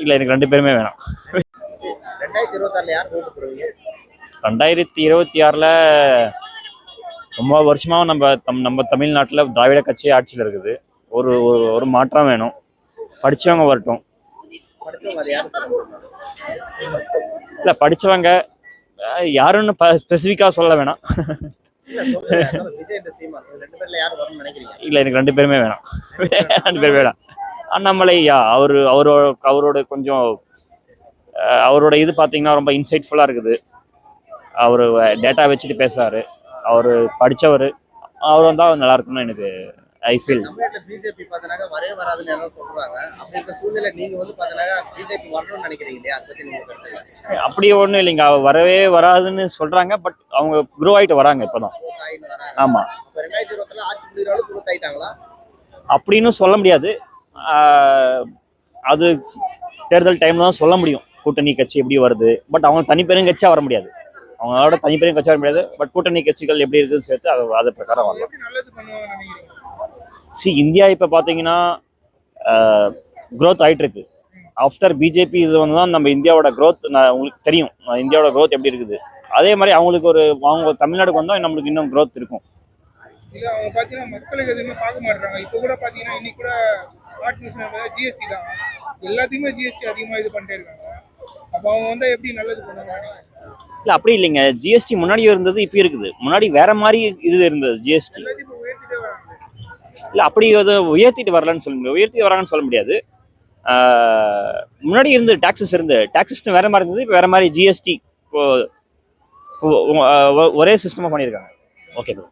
இல்லை எனக்கு ரெண்டு பேருமே வேணாம். ரெண்டாயிரத்தி இருபத்தி ஆறில் ரொம்ப வருஷமாக நம்ம தம் நம்ம தமிழ்நாட்டில் திராவிட கட்சி ஆட்சியில் இருக்குது. ஒரு ஒரு மாற்றம் வேணும். படித்தவங்க வரட்டும். படிச்சவங்க யாரு இல்லை படித்தவங்க யாருன்னு ஸ்பெசிஃபிக்காக சொல்ல வேணாம். இல்லை எனக்கு ரெண்டு பேருமே வேணாம். ரெண்டு பேரும் வேணாம். அண்ணாமலை அவர் அவரோட அவரோட கொஞ்சம் அவரோட இது பார்த்தீங்கன்னா ரொம்ப இன்சைட்ஃபுல்லாக இருக்குது. அவர் டேட்டா வச்சுட்டு பேசுறாரு. அவர் படித்தவர் அவர் வந்தால் நல்லா இருக்கும்னு எனக்கு ஐ ஃபீல் பிஜேபி பார்த்தனாக்க வரவே வராதுன்னு எல்லாரும் சொல்றாங்க. அப்படி இருக்க சூழ்நிலை நீங்க வந்து பார்த்தனாக்க பிஜேபி வரணும்னு நினைக்கிறீங்க இல்லையா? அதை பத்தி நீங்க கருத்து அப்படி ஒன்றும் இல்லைங்க. அவ வரவே வராதுன்னு சொல்கிறாங்க பட் அவங்க க்ரோ ஆகிட்டு வராங்க இப்போ தான் ஆயின்னு வராங்க. ஆமாம் அப்ப ரெண்டாயிரத்தி இருபத்துல ஆட்சி அப்படின்னு சொல்ல முடியாது. அது தேர்தல் டைம்ல தான் சொல்ல முடியும். கூட்டணி கட்சி எப்படி வருது. பட் அவங்க தனிப்பெரும் கட்சியாக வர முடியாது. அவங்களோட தனிப்பெரும் கட்சியாக வர முடியாது. பட் கூட்டணி கட்சிகள் எப்படி இருக்குன்னு சேர்த்து அது அது பிரகாரம் வரலாம். சி இந்தியா இப்போ பார்த்தீங்கன்னா க்ரோத் ஆயிட்டு இருக்கு. ஆஃப்டர் பிஜேபி இது வந்து தான் நம்ம இந்தியாவோட க்ரோத் உங்களுக்கு தெரியும். இந்தியாவோட க்ரோத் எப்படி இருக்குது. அதே மாதிரி அவங்களுக்கு ஒரு அவங்க தமிழ்நாடுக்கு வந்தால் நம்மளுக்கு இன்னும் க்ரோத் இருக்கும். இல்ல அவங்க பாத்தீங்கன்னா மக்களுக்கு எதுவுமே பார்க்க மாட்டாங்க இப்போ கூட பாத்தீங்கன்னா இன்னைக்கு கூட ஆர்டிஃபிஷியல் ஜிஎஸ்டி தான். எல்லாத்தையுமே ஜிஎஸ்டி அதிகமா இது பண்ணிட்டே இருக்காங்க. அப்போ அவங்க வந்து எப்படி நல்லது பண்ணுவாங்க இல்லை அப்படி இல்லைங்க. ஜிஎஸ்டி முன்னாடி இருந்தது இப்போ இருக்குது. முன்னாடி வேற மாதிரி இது இருந்தது ஜிஎஸ்டி இல்லை அப்படி அது உயர்த்திட்டு வரலன்னு சொல்ல முடியாது. உயர்த்தி வராங்கன்னு சொல்ல முடியாது. முன்னாடி இருந்து டாக்ஸஸ் இருந்து. டாக்ஸஸ் வேற மாதிரி இருந்தது இப்போ வேற மாதிரி ஜிஎஸ்டி இப்போ ஒரே சிஸ்டமாக பண்ணியிருக்காங்க. Okay bro